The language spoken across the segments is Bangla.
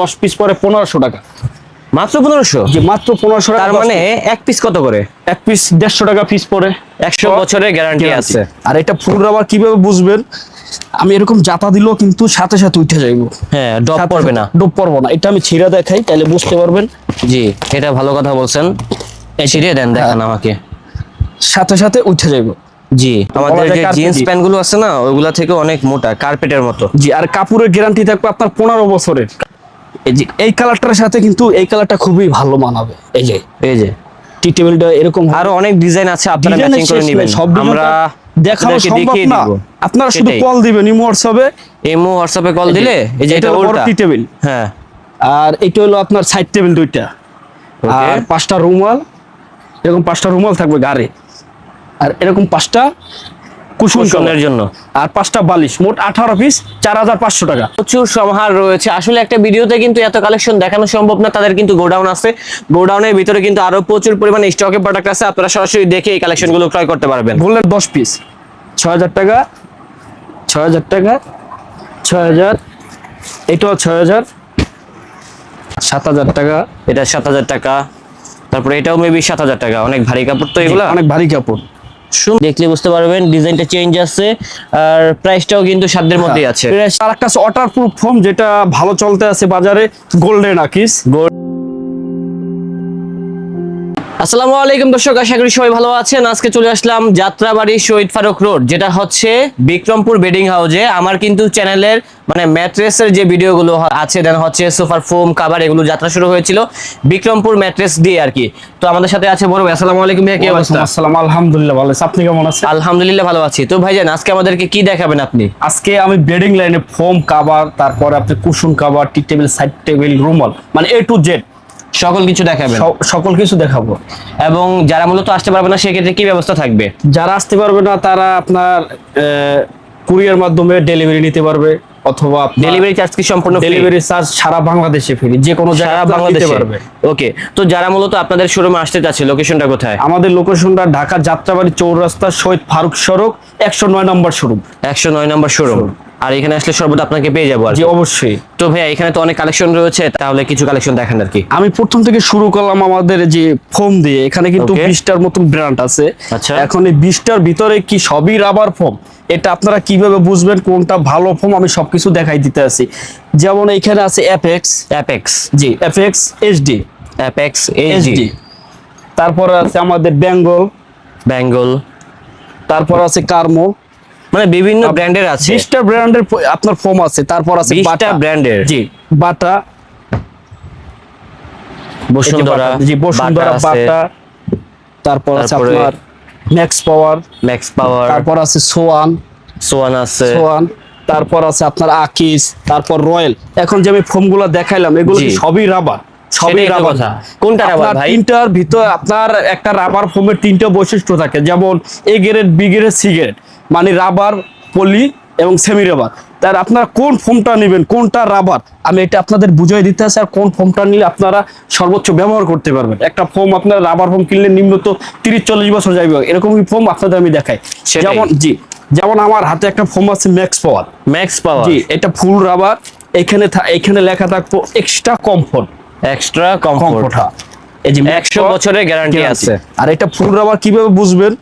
দশ পিস পরে পনেরোশো টাকা। মাত্র পনেরোশো? যে মাত্র পনেরোশো টাকা মানে এক পিস কত করে? এক পিস দেড়শো টাকা পিস পরে। একশো বছরের গ্যারান্টি আছে। আর এটা ফুল রাবার কীভাবে বুঝবেন? আমি এরকম জাতা দিলেও কিন্তু সাথে সাথে উঠে যাইবো। হ্যাঁ সাথে পড়বে না। ডুব পড়ব না। এটা আমি ছিঁড়া দেখাই তাহলে বুঝতে পারবেন। জি এটা ভালো কথা বলছেন। ছিঁড়ে দেন দেখান আমাকে। সাথে সাথে উঠে যাইবো। জি আমাদের যে জিন্স প্যান্টগুলো আছে না ওইগুলা থেকে অনেক মোটা কার্পেটের মতো। জি আর কাপড়ের গ্যারান্টি থাকবে আপনার পনেরো বছরের। এই যে এই কালারটার সাথে কিন্তু এই কালারটা খুবই ভালো মানাবে এই যে এই যে টি টেবিলটা এরকম। আরও অনেক ডিজাইন আছে আপনারা ম্যাচিং করে নেবেন। সব আমরা আপনাদেরকে সম্ভব দেখিয়ে না। দিব। আপনারা শুধু কল দিবেন ইমো হোয়াটসঅ্যাপে এমও হোয়াটসঅ্যাপে কল দিলে এই যে এটা উল্টা। Tea table. হ্যাঁ। আর এটা হলো আপনার সাইড টেবিল দুইটা। আর পাঁচটা রুমাল এরকম পাঁচটা রুমাল থাকবে গাড়ি। আর এরকম পাঁচটা কুশন কুশনের জন্য। আর পাঁচটা বালিশ মোট আঠারো পিস চার হাজার পাঁচশো টাকা। প্রচুর সমাহার রয়েছে। আসলে একটা ভিডিওতে কিন্তু এত কালেকশন দেখানো সম্ভব না তাদের কিন্তু গোডাউন আছে। গোডাউনের ভিতরে কিন্তু আরও প্রচুর পরিমাণে স্টকে প্রোডাক্ট আছে। আপনারা সরাসরি দেখে এই কালেকশনগুলো ক্রয় করতে পারবেন। বললেন দশ পিস ছয় হাজার টাকা ছয় হাজার টাকা ছয় হাজার এটাও ছয় হাজার সাত হাজার টাকা। এটা সাত হাজার টাকা। তারপরে এটাও মেবি সাত হাজার টাকা। অনেক ভারী কাপড় তো এগুলো। অনেক ভারী কাপড়। দেখলে বুঝতে পারবেন ডিজাইনটা চেঞ্জ আছে আর প্রাইসটাও কিন্তু সাধ্যের মধ্যেই আছে। আর একটা ওয়াটার প্রুফ ফোম যেটা ভালো চলতে আছে বাজারে গোল্ডেন আকিস আসসালামু আলাইকুম দর্শক আশা করি সবাই ভালো আছেন। আজকে চলে আসলাম যাত্রাবাড়ি শহীদ ফারুক রোড যেটা হচ্ছে বিক্রমপুর বেডিং হাউসে। আমার কিন্তু চ্যানেলের মানে ম্যাট্রেসের যে ভিডিওগুলো আছে দেন হচ্ছে সোফার ফোম কাভার এগুলো যাত্রা শুরু হয়েছিল বিক্রমপুর ম্যাট্রেস দিয়ে আর কি। তো আমাদের সাথে আছে বড় ভাই আসসালামু আলাইকুম ভাইয়া কি অবস্থা? আসসালাম আলহামদুলিল্লাহ ভালো আছি। আপনি কেমন আছেন? আলহামদুলিল্লাহ ভালো আছি। তো ভাইজান আজকে আমাদেরকে কি দেখাবেন আপনি? আজকে আমি বেডিং লাইনে ফোম কাভার তারপরে আপনি cushion cover tea table side table রুমাল মানে এ টু জেড সকল কিছু দেখাবেন। সকল কিছু দেখাবো। এবং যারা মূলত আসতে পারবে না সেক্ষেত্রে কি ব্যবস্থা থাকবে? যারা আসতে পারবে না তারা আপনার কুরিয়ার মাধ্যমে ডেলিভারি নিতে পারবে অথবা ডেলিভারি চার্জ কি সম্পূর্ণ ডেলিভারি চার্জ সারা বাংলাদেশে ফ্রি যে কোনো সারা বাংলাদেশে বাংলাদেশে। পারবে। ওকে তো যারা মূলত আপনাদের শোরুমে আসতে চাচ্ছে লোকেশনটা কোথায়? আমাদের লোকেশনটা ঢাকা যাত্রাবাড়ি চৌরাস্তা শহীদ ফারুক সড়ক একশো নয় নম্বর শোরুম একশো নয় নম্বর শোরুম আর এখানে আসলে সর্বদা আপনাকে পেয়ে যাব আর জি অবশ্যই। তো ভাইয়া এখানে তো অনেক কালেকশন রয়েছে তাহলে কিছু কালেকশন দেখেন আর কি। আমি প্রথম থেকে শুরু করলাম আমাদের যে ফোম দিয়ে। এখানে কিন্তু. বিশটার মতন ব্র্যান্ড আছে। আচ্ছা। এখন এই বিশটার ভিতরে কি সবই রাবার ফোম এটা আপনারা কীভাবে বুঝবেন কোনটা ভালো ফোম আমি সবকিছু দেখাই দিতে আছি। যেমন এখানে আছে Apex Apex G Apex HD Apex HD তারপরে আছে আমাদের বেঙ্গল বেঙ্গল তারপর আছে কার্মো মানে বিভিন্ন ব্র্যান্ডের আছে। বিশটা ব্র্যান্ডের আপনার ফোম আছে তারপর আছে বিশটা বাটা। ব্র্যান্ডের জি বাটা। বসুন্ধরা জি বসুন্ধরা বাটা তারপর আছে আপনার ম্যাক্স পাওয়ার ম্যাক্স পাওয়ার তারপর আছে সোয়ান সোয়ান আছে। সোয়ান তারপর আছে আপনার আকিস তারপর রয়্যাল এখন যে আমি ফোমগুলো দেখাইলাম এগুলো সবই রাবার সবই রাবার। কোনটা রাবার ভাই? তিনটার ভিতর আপনার একটা রাবার ফোমের তিনটা বৈশিষ্ট্য থাকে। যেমন A grade B grade C grade মানে রাবার পলি এবং সেমি রাবার তার আপনারা কোন ফোমটা নেবেন কোনটা রাবার আমি এটা আপনাদের বুঝিয়ে দিতে আসি আর কোন ফোমটা নিলে আপনারা সর্বোচ্চ ব্যবহার করতে পারবেন। একটা ফোম আপনার রাবার ফোম কিনলে নিম্নত তিরিশ চল্লিশ বছর যাইবে। এরকম ফোম আপনাদের আমি দেখাই। যেমন জি যেমন আমার হাতে একটা ফোম আছে ম্যাক্স পাওয়ার ম্যাক্স পাওয়ার জি এটা ফুল রাবার এখানে এখানে লেখা থাকব এক্সট্রা কমফোর্ট এক্সট্রা কমফোর্ট এই যে Max 100 বছরের গ্যারান্টি আছে। আর এটা ফুল রাবার কীভাবে বুঝবেন?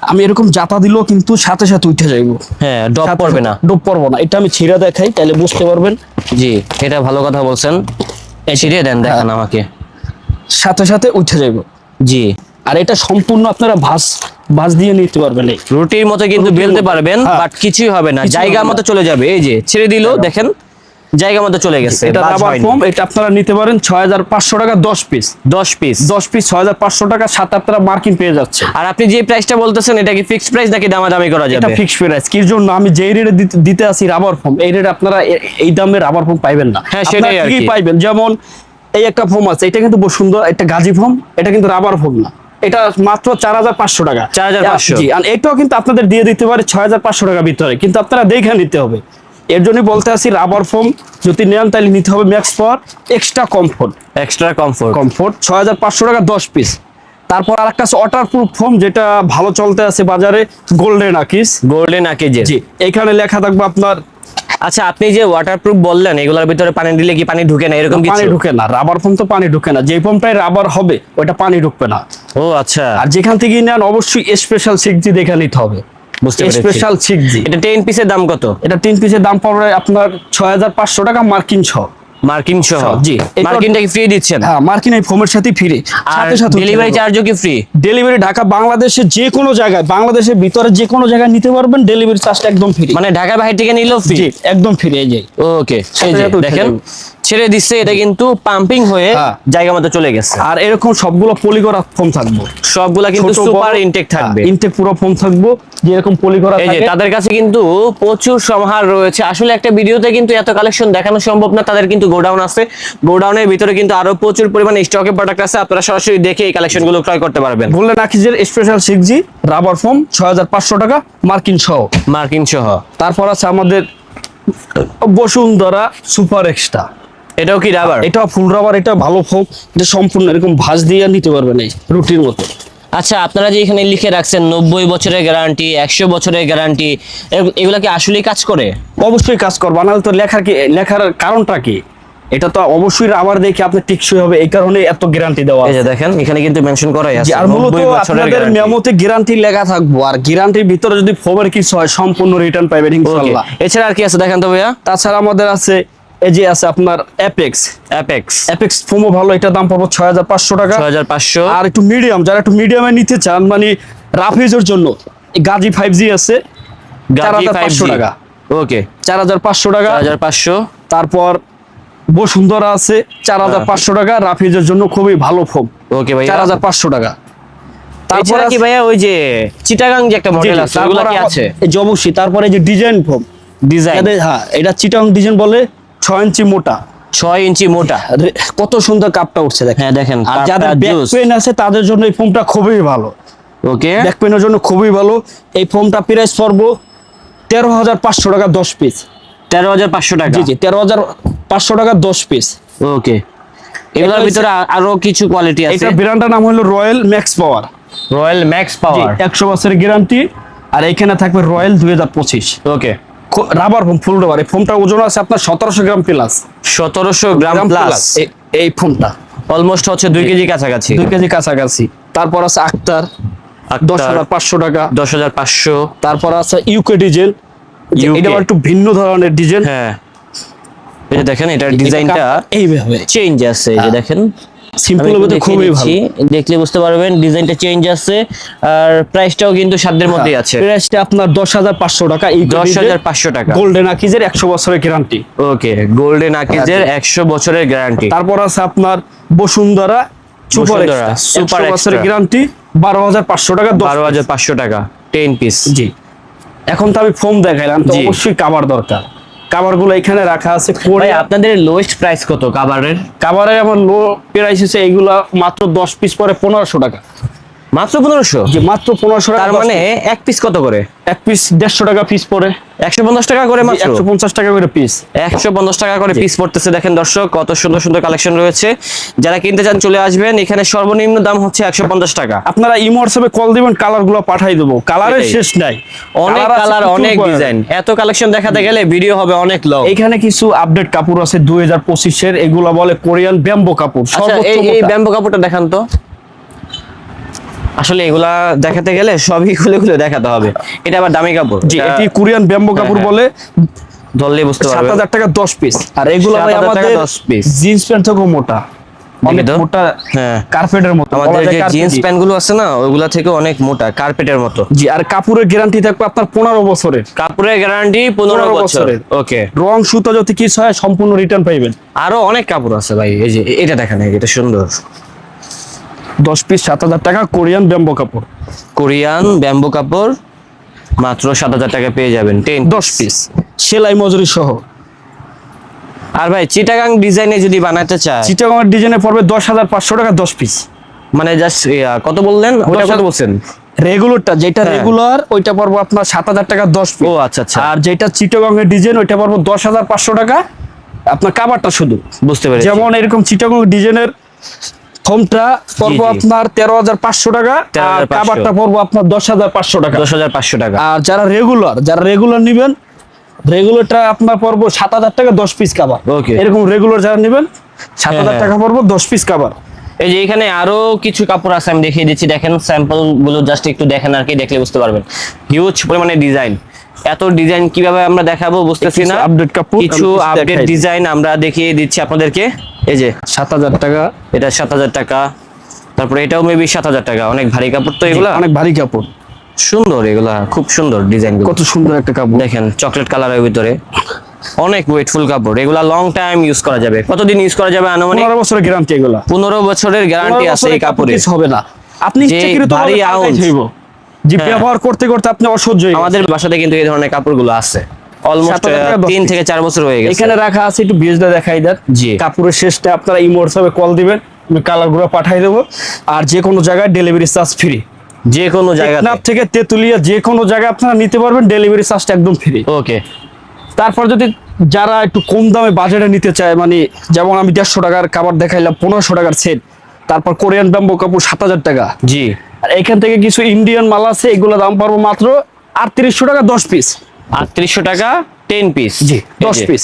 আমি এরকম জাতা দিলেও কিন্তু সাথে সাথে উঠে যাইবো। হ্যাঁ ডপ পড়বে না। সাথে পড়ব না। এটা আমি ছিঁড়া দেখাই তাহলে বুঝতে পারবেন। জি এটা ভালো কথা বলছেন। ছিড়িয়ে দেন দেখান আমাকে। সাথে সাথে উঠে যাইবো। জি। আর এটা সম্পূর্ণ আপনারা ভাস ভাস দিয়ে নিতে পারবেন রুটির মতো কিন্তু বেলতে পারবেন হ্যাঁ। বাট কিছুই হবে না। জায়গা মতো চলে যাবে। এই যে ছেড়ে দিল দেখেন। জায়গা মতো চলে গেছে এটা রাবার। ফোম এটা আপনারা নিতে পারেন ছয় হাজার পাঁচশো টাকা দশ পিস দশ পিস দশ পিস ছয় হাজার পাঁচশো টাকা সাত আপনারা মার্কিন পেয়ে যাচ্ছে আর আপনি যে প্রাইসটা বলতেছেন এটা কি ফিক্সড প্রাইস নাকি দামাদামি করা এটা যাবে ফিক্স প্রাইস কি জন্য? আমি যেই রেটে দিতে আসি রাবার ফোম এই রেটে আপনারা এই দামে রাবার ফোম পাইবেন না। হ্যাঁ, সেটাই আর কি। পাইবেন যেমন এই একটা ফোম আছে এটা কিন্তু সুন্দর একটা গাজি ফোম এটা কিন্তু রাবার ফোম না। এটা মাত্র চার হাজার পাঁচশো টাকা। 4,500 জি আর এটাও কিন্তু আপনাদের দিয়ে দিতে পারে ছয় হাজার পাঁচশো টাকা ভিতরে কিন্তু আপনারা দেখে নিতে হবে। এর জন্য বলতে আসি রাবার ফোম যদি নেন তাহলে নিতে হবে max power extra comfort extra comfort comfort ছয় হাজার পাঁচশো টাকা দশ পিস তারপর আর একটা ওয়াটার প্রুফ ফোম যেটা ভালো চলতে আছে বাজারে গোল্ডেন আকিস গোল্ডেন আকেজের জি এখানে লেখা থাকবে আপনার আচ্ছা আপনি যে ওয়াটারপ্রুফ বললেন এগুলোর ভিতরে পানি দিলে কি পানি ঢুকে না? এরকম পানি ঢুকে না রাবার ফোম তো পানি ঢুকে না। যে ফোমটাই রাবার হবে ওটা পানি ঢুকবে না। ও আচ্ছা। আর যেখান থেকে নেন অবশ্যই স্পেশাল সিক্সজি দেখে নিতে হবে। এটা পিসের দাম কত? এটা পিসের দাম পড়বে আপনার টাকা মার্কিন ছ মার্কিন সহ? জি। মার্কিনটা কি ফ্রি দিচ্ছেন? হ্যাঁ মার্কিন এই ফোমের সাথে ফ্রি আর সাথে সাথে ডেলিভারি চার্জও কি ফ্রি ডেলিভারি ঢাকা বাংলাদেশে যে কোনো জায়গায় বাংলাদেশের ভিতরে যে কোনো জায়গায় নিতে পারবেন ডেলিভারি চার্জটা একদম ফ্রি মানে ঢাকার বাইরে থেকে নিলেও ফ্রি একদম ফ্রি এই যে। ওকে এই সাথে যে দেখেন। ছেড়ে দিচ্ছে এটা কিন্তু পাম্পিং হয়ে হ্যাঁ। জায়গা মতো চলে গেছে। আর এরকম সবগুলো পলি করা ফোম থাকব। সবগুলা কিন্তু সুপার ইনটেক থাকবে। ইনটেক পুরো ফোম থাকব যে এরকম পলি করা থাকে। তাদের কাছে কিন্তু প্রচুর সমাহার রয়েছে। আসলে একটা ভিডিওতে কিন্তু এত কালেকশন দেখানো সম্ভব না তাদের কিন্তু গোডাউন আছে। গোডাউনের ভিতরে কিন্তু আরও প্রচুর পরিমাণে স্টকে প্রোডাক্ট আছে আপনারা সরাসরি দেখে এই কালেকশনগুলো ক্রয় করতে পারবেন। বললেন আকিজের special six G rubber foam ছয় হাজার পাঁচশো টাকা মার্কিন সহ। মার্কিন সহ। তারপর আছে আমাদের বসুন্ধরা সুপার এক্সট্রা এটাও কি রাবার এটা ফুল রাবার এটা ভালো ফোম এটা সম্পূর্ণ এরকম ভাঁজ দিয়ে নিতে পারবেন এই রুটির মতো। আচ্ছা আপনারা যে এখানে লিখে রাখছেন নব্বই বছরের গ্যারান্টি একশো বছরের গ্যারান্টি এগুলা কি আসলেই কাজ করে? অবশ্যই কাজ করবা। নাহলে তো লেখার কি লেখার কারণটা কি? এটা তো অবশ্যই রাবার দেখে আপনার টেকসই হবে। এই কারণে এত গ্যারান্টি দেওয়া আছে। দেখেন এখানে কিন্তু মেনশন করাই আছে আর মূলত আপনাদের। মেমোতে গ্যারান্টি লেখা থাকব। আর গ্যারান্টির ভিতরে যদি ফোমের কিছু হয় সম্পূর্ণ রিটার্ন Okay, ইনশাআল্লাহ। এছাড়া আর কি আছে দেখেন তো ভাইয়া? তাছাড়া আমাদের আছে এই যে আছে আপনার অ্যাপেক্স অ্যাপেক্স অ্যাপেক্স ফোমও ভালো এটা দাম পড়ব ছয় হাজার পাঁচশো টাকা। ছয় হাজার পাঁচশো। আর একটু মিডিয়াম যারা একটু মিডিয়ামে নিতে চান মানে রাফেজের জন্য এই গাজি ফাইভ জি আছে চার হাজার পাঁচশো টাকা। ওকে চার হাজার পাঁচশো টাকা। হাজার পাঁচশো। তারপর বসুন্ধরা আছে চার হাজার পাঁচশো টাকা রাফিজের জন্য খুবই ভালো ফোম ওকে ভাই চার হাজার পাঁচশো টাকা। তারপর কি ভাইয়া ওই যে চিটাগাং যে একটা মডেল আছে ওগুলা কি আছে? অবশ্যই তারপরে যে ডিজাইন ফোম ডিজাইন হ্যাঁ এটা চিটাং ডিজাইন বলে ছয় ইঞ্চি মোটা। ছয় ইঞ্চি মোটা। কত সুন্দর কাপটা উঠছে দেখেন। হ্যাঁ দেখেন আর যাদের কাপটা ব্যাক পেন আছে তাদের জন্য এই ফোমটা খুবই ভালো। ওকে। ব্যাক পেনের জন্য খুবই ভালো। এই ফোমটা প্রাইস পড়ব তেরো হাজার পাঁচশো টাকা দশ পিস তেরো হাজার পাঁচশো টাকা? জি জি তেরো হাজার পাঁচশো টাকা দশ পিস ওকে। এগুলোর ভিতরে আরও কিছু কোয়ালিটি আছে? এটা ব্র্যান্ডের নাম হলো royal max power royal max power একশো বছরের গ্যারান্টি আর এখানে থাকবে রয়্যাল দুই হাজার পঁচিশ। Okay. Rubber foam full rubber এই ফোমটার ওজন আছে আপনার সতেরোশো গ্রাম প্লাস সতেরোশো গ্রাম প্লাস এই ফোমটা অলমোস্ট হচ্ছে দুই কেজি কাছাকাছি। দুই কেজি কাছাকাছি। তারপর আছে আক্তার দশ হাজার পাঁচশো টাকা। দশ হাজার পাঁচশো। তারপর আছে ইউকে ডিজেল এটা একটু ভিন্ন ধরনের ডিজেল হ্যাঁ। এই যে দেখেন এটার ডিজাইনটা এইভাবে। চেঞ্জ আছে। এই যে দেখেন সিম্পল আমি একটু মধ্যে খুবই ভালো। দেখলে বুঝতে পারবেন ডিজাইনটা চেঞ্জ আছে আর প্রাইসটাও কিন্তু সাধ্যের মধ্যেই আছে। প্রাইসটা আপনার দশ হাজার পাঁচশো টাকা এই দশ হাজার পাঁচশো টাকা। গোল্ডেন আকিজের একশো বছরের গ্যারান্টি ওকে গোল্ডেন আকিজের একশো বছরের গ্যারান্টি তারপর আছে আপনার বসুন্ধরা সুপার সুপার বছরের গ্যারান্টি বারো হাজার পাঁচশো টাকা দশ বারো হাজার পাঁচশো টাকা টেন পিস জি। এখন তো আমি ফোম দেখাইলাম তো অবশ্যই কাবার দরকার। কাবারগুলো এখানে রাখা আছে ভাই আপনাদের লোয়েস্ট প্রাইস কত কাভারের কাভারের আমার লো প্রাইস হচ্ছে এইগুলা মাত্র দশ পিস পরে পনেরোশো টাকা। মাত্র পনেরোশো? যে মাত্র পনেরোশো টাকা মানে এক পিস কত করে? এক পিস দেড়শো টাকা পিস পরে একশো পঞ্চাশ টাকা করে মাত্র? একশো পঞ্চাশ টাকা করে পিস একশো পঞ্চাশ টাকা করে পিস পড়তেছে দেখেন দর্শক কত সুন্দর সুন্দর কালেকশন রয়েছে। যারা কিনতে চান চলে আসবেন এখানে সর্বনিম্ন দাম হচ্ছে একশো পঞ্চাশ টাকা। আপনারা ইমো হোয়াটসঅ্যাপে কল দিবেন কালারগুলো পাঠাই দেবো। কালারের শেষ নাই। অনেক কালার অনেক ডিজাইন এত কালেকশন দেখাতে গেলে ভিডিও হবে অনেক লং এখানে কিছু আপডেট কাপড় আছে দুই হাজার পঁচিশের এগুলো বলে কোরিয়ান ব্যাম্বো কাপড় আচ্ছা এই। ব্যাম্বো কাপড়টা দেখান তো। আসলে এগুলা দেখাতে গেলে সবই খুলে খুলে দেখাতে হবে। এটা আবার দামি কাপড়। জি এটি কোরিয়ান ব্যাম্বো কাপড় হ্যাঁ। বলে। ধরলে বুঝতে পারবে। হাজার টাকা দশ পিস আর এগুলো ভাই আমাদের 10 piece। জিন্স প্যান্ট থেকেও মোটা। অনেক মোটা হ্যাঁ। কার্পেটের মতো। আমাদের যে জিন্স প্যান্টগুলো আছে না ওগুলা থেকে অনেক মোটা কার্পেটের মতো। জি আর কাপড়ের গ্যারান্টি থাকবে আপনার পনেরো বছরের। কাপড়ের গ্যারান্টি পনেরো 15 বছরের। ওকে রং সুতা যদি কিছু হয় সম্পূর্ণ রিটার্ন পাইবেন আরও অনেক কাপড় আছে ভাই এই যে এটা দেখেন এটা সুন্দর। দশ পিস সাত হাজার টাকা কোরিয়ান ব্যাম্বো কাপড়। কোরিয়ান ব্যাম্বু কাপড় মাত্র সাত হাজার টাকা পেয়ে যাবেন টেন দশ পিস সেলাই মজুরি সহ। আর ভাই চিটাগাং ডিজাইনে যদি বানাতে চায়? চিটাগাঙের ডিজাইনে পড়বে দশ হাজার পাঁচশো টাকা দশ পিস মানে জাস্ট কত বললেন? ওটা কত বলছেন? রেগুলারটা যেটা হ্যাঁ। রেগুলার ওইটা পড়ব আপনার সাত হাজার টাকা দশ পিস ও আচ্ছা আচ্ছা। আর যেটা চিটাগংয়ের ডিজাইন ওইটা পড়ব দশ হাজার পাঁচশো টাকা। আপনার কাবারটা শুধু। বুঝতে পেরেছি। যেমন এরকম চিটাগং ডিজাইনের ফোমটা পড়ব আপনার তেরো হাজার পাঁচশো টাকা আর 13,500 কাবারটা পড়ব আপনার দশ হাজার পাঁচশো টাকা। দশ হাজার পাঁচশো টাকা। আর যারা রেগুলার যারা রেগুলার নিবেন রেগুলারটা আপনার পড়ব সাত হাজার টাকা দশ পিস কাবার. এরকম রেগুলার যারা নেবেন সাত হাজার হ্যাঁ। টাকা পড়ব দশ পিস কাবার এই যে এখানে আরও কিছু কাপড় আছে আমি দেখিয়ে দিচ্ছি। দেখেন স্যাম্পলগুলো জাস্ট একটু দেখেন আর কি দেখলে বুঝতে পারবেন। হিউজ পরিমাণে ডিজাইন এত ডিজাইন কীভাবে আমরা দেখাবো বুঝতেছি না? update কাপড় কিছু আপডেট ডিজাইন আমরা দেখিয়ে দিচ্ছি আপনাদেরকে। এই যে সাত হাজার টাকা। এটা সাত হাজার টাকা। তারপরে এটাও মেবি সাত হাজার টাকা। অনেক ভারী কাপড় তো এগুলা। অনেক ভারী কাপড়। সুন্দর এগুলা খুব সুন্দর ডিজাইন কত সুন্দর একটা কাপড়। দেখেন চকলেট কালারের ভিতরে। অনেক ওয়েটফুল কাপড়। এগুলা লং টাইম ইউজ করা যাবে। কতদিন ইউজ করা যাবে আনুমানিক? পনেরো বছরের গ্যারান্টি এগুলা। পনেরো বছরের গ্যারান্টি আছে এই কাপড়ে কিছু হবে না। আপনি যে ইচ্ছাকৃত ভারী ounce। যে হ্যাঁ। ব্যবহার করতে করতে আপনি অসহ্য আমাদের বাসাতে কিন্তু এই ধরনের কাপড়গুলো আছে। অলমোস্ট 7,000 টাকা দশ তিন থেকে চার বছর হয়ে গেছে। এখানে রাখা আছে একটু দেখাই দেন। জি। কাপড়ের শেষটা আপনারা হোয়াটসঅ্যাপে কল দিবেন আমি পাঠাই দেবো। আর যে কোনো জায়গায় ডেলিভারি চার্জ ফ্রি যে কোনো জায়গাতে। টেকনাফ থেকে তেতুলিয়া যে কোনো জায়গায় আপনারা নিতে পারবেন ডেলিভারি চার্জটা একদম ফ্রি ওকে তারপর যদি যারা একটু কম দামে বাজেটে নিতে চায় মানে যেমন আমি দেড়শো টাকার কাপড় দেখাইলাম পনেরোশো টাকার সেট তারপর কোরিয়ান ব্যাম্বো কাপড় সাত হাজার টাকা। জি। আর এখান থেকে কিছু ইন্ডিয়ান মাল আছে এগুলো দাম পারব মাত্র আটত্রিশশো টাকা দশ পিস আটত্রিশশো টাকা টেন পিস জি দশ পিস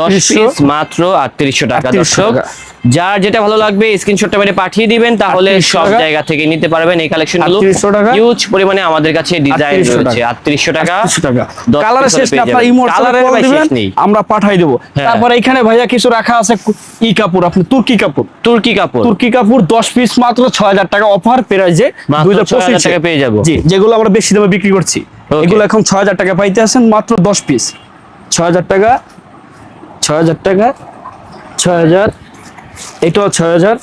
দশ পিস মাত্র আটত্রিশশো টাকা দর্শক। যার যেটা ভালো লাগবে স্ক্রিনশটটা মেরে পাঠিয়ে দিবেন তাহলে সব জায়গা থেকে নিতে পারবেন। এই কালেকশনগুলো 3800 টাকা। হিউজ পরিমাণে আমাদের কাছে ডিজাইন রয়েছে। টাকা। আটত্রিশশো টাকা। আটত্রিশশো টাকা। শেষ পেয়ে আপনার ইমোর ভাই আমরা পাঠাই দেবো। হ্যাঁ। তারপর এখানে ভাইয়া কিছু রাখা আছে ই কাপড় আপনি তুর্কি কাপড়। তুর্কি কাপড়। তুর্কি কাপড় দশ পিস মাত্র ছয় হাজার টাকা অফার প্রাইজে মাত্র 6,000 টাকা পেয়ে যাব। জি যেগুলো আমরা বেশি দামে বিক্রি করছি। এগুলো এখন ছয় হাজার টাকা পাইতে আছেন মাত্র দশ পিস ছয় হাজার টাকা ছয় হাজার টাকা ছয় হাজার এটাও ছয় হাজার।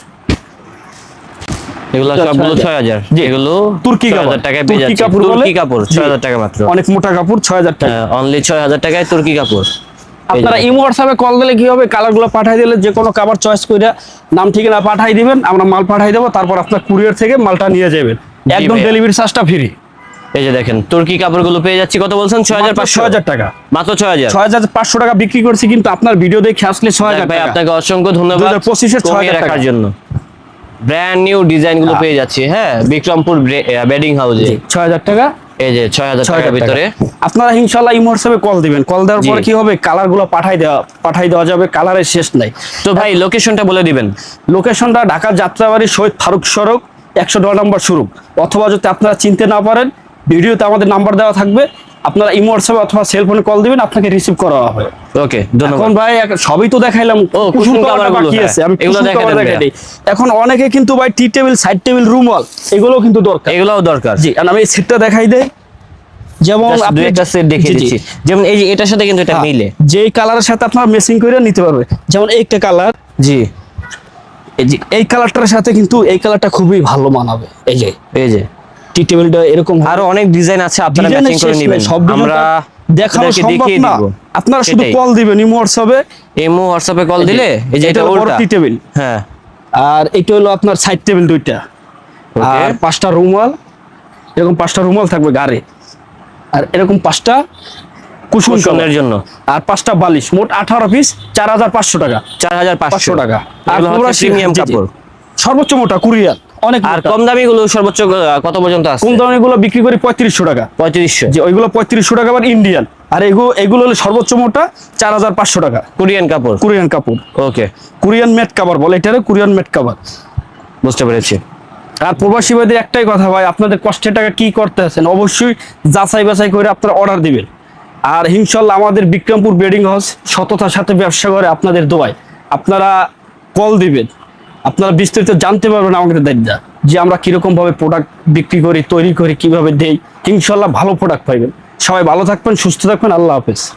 এগুলো সবগুলো 6,000 জি। এগুলো তুর্কি কাপড়। টাকায় পেয়ে যাচ্ছে। তুর্কি কাপড় জি। ছয় হাজার টাকা মাত্র। অনেক মোটা কাপড় টাকা। অনলি হাজার টাকায় তুর্কি কাপড়। আপনারা যে। ইমো হোয়াটসঅ্যাপে কল দিলে কি হবে? কালারগুলো পাঠাই দিলে যে কোনো কাবার চয়েস করে নাম ঠিকানা পাঠাই দিবেন। আমরা মাল পাঠাই দেবো তারপর আপনার কুরিয়ার থেকে মালটা নিয়ে যাবেন। একদম। ডেলিভারি চার্জটা ফ্রি এই যে দেখেন তুর্কি কাপড়গুলো পেয়ে যাচ্ছি। কত বলছেন? ছয় হাজার পাঁচশো। হাজার টাকা। মাত্র ছয় হাজার। ছয় হাজার পাঁচশো টাকা বিক্রি করছি কিন্তু আপনার ভিডিও দেখে আসলে ছয় হাজার ভাই আপনাকে অসংখ্য ধন্যবাদ। 2025 এর ছয় রাখার জন্য। ব্র্যান্ড নিউ ডিজাইনগুলো পেয়ে যাচ্ছি হ্যাঁ? বিক্রমপুর বেডিং হাউসে ছয় হাজার টাকা। এই যে ছয় হাজার ছয় টাকার ভিতরে। আপনারা ইনশাল্লাহ ইমো হোয়াটসঅ্যাপে কল দিবেন। কল দেওয়ার। পরে কি হবে? কালারগুলো পাঠাই দেওয়া পাঠাই দেওয়া যাবে কালারের শেষ নাই। তো ভাই লোকেশনটা বলে দিবেন। লোকেশনটা ঢাকা যাত্রাবাড়ি শহীদ ফারুক সড়ক একশো নয় নম্বর শুরু অথবা যদি আপনারা চিনতে না পারেন ভিডিওতে আমাদের নাম্বার দেওয়া থাকবে। আপনারা ইমো হোয়াটসঅ্যাপে অথবা সেলফোনে কল দিবেন আপনাকে রিসিভ করা হবে। ওকে এখন ভাই সবই তো দেখাইলাম। ও, কুসুম কালারগুলো, বাকি হ্যাঁ। আছে আমি এগুলো দেখাই এখন অনেকে কিন্তু ভাই tea table side table room wall এগুলোও কিন্তু দরকার। এগুলোও দরকার। জি আমি এই সেটটা দেখাই দেই। যেমন আপনি একটা সেট দেখিয়ে। দিচ্ছি। যেমন এই যে এটার সাথে কিন্তু এটা হ্যাঁ, মিলে। যেই কালারের সাথে আপনার মেসিং করে নিতে পারবে। যেমন এই একটা কালার। জি। এই কালারটার সাথে কিন্তু এই কালারটা খুবই ভালো মানাবে। এই যে। এই যে। টি টেবিলটা এরকম আরও অনেক ডিজাইন আছে আপনারা ম্যাচিং করে নেবেন। আমরা দেখানো সম্ভব না। আপনারা শুধু কল দিবেন ইমো হোয়াটসঅ্যাপে এমও হোয়াটসঅ্যাপে কল দিলে এই যে এটা উল্টা। Tea table. হ্যাঁ। আর এটা হলো আপনার সাইড টেবিল দুইটা। আর পাঁচটা রুমাল এরকম পাঁচটা রুমাল থাকবে গাড়ি। আর এরকম পাঁচটা কুসুম কুশনের জন্য। আর পাঁচটা বালিশ মোট আঠারো পিস চার হাজার পাঁচশো টাকা। চার হাজার পাঁচশো। টাকা। আর প্রিমিয়াম। কাপড়। সর্বোচ্চ মোটা কুরিয়ার। অনেক আর কম দামি গুলো সর্বোচ্চ কত পর্যন্ত আছে? কম দামে গুলো বিক্রি করি পঁয়ত্রিশশো টাকা। পঁয়ত্রিশশো। যে ওইগুলো পঁয়ত্রিশশো টাকা আবার ইন্ডিয়ান আর এগুলো এগুলো হলো সর্বোচ্চ মোটা চার হাজার পাঁচশো টাকা। কোরিয়ান কাপড়? কোরিয়ান কাপড়। ওকে কোরিয়ান মেট কাভার বলে এটারে কোরিয়ান মেট কাভার বুঝতে পেরেছি। আর প্রবাসী ভাইদের একটাই কথা ভাই আপনাদের কষ্টের টাকা কি করতে আছেন? অবশ্যই যাচাই বাছাই করে আপনারা অর্ডার দিবেন। আর ইনশাল্লাহ আমাদের বিক্রমপুর বেডিং হাউস সততার সাথে ব্যবসা করে আপনাদের দোয়ায়। আপনারা কল দিবেন। আপনারা বিস্তারিত জানতে পারবেন আমাদের দায়িত্ব। যে আমরা কীরকম ভাবে প্রোডাক্ট বিক্রি করি, তৈরি করি, কীভাবে দেই। ইনশাল্লাহ ভালো প্রোডাক্ট পাইবেন। সবাই ভালো থাকবেন, সুস্থ থাকবেন। আল্লাহ হাফেজ।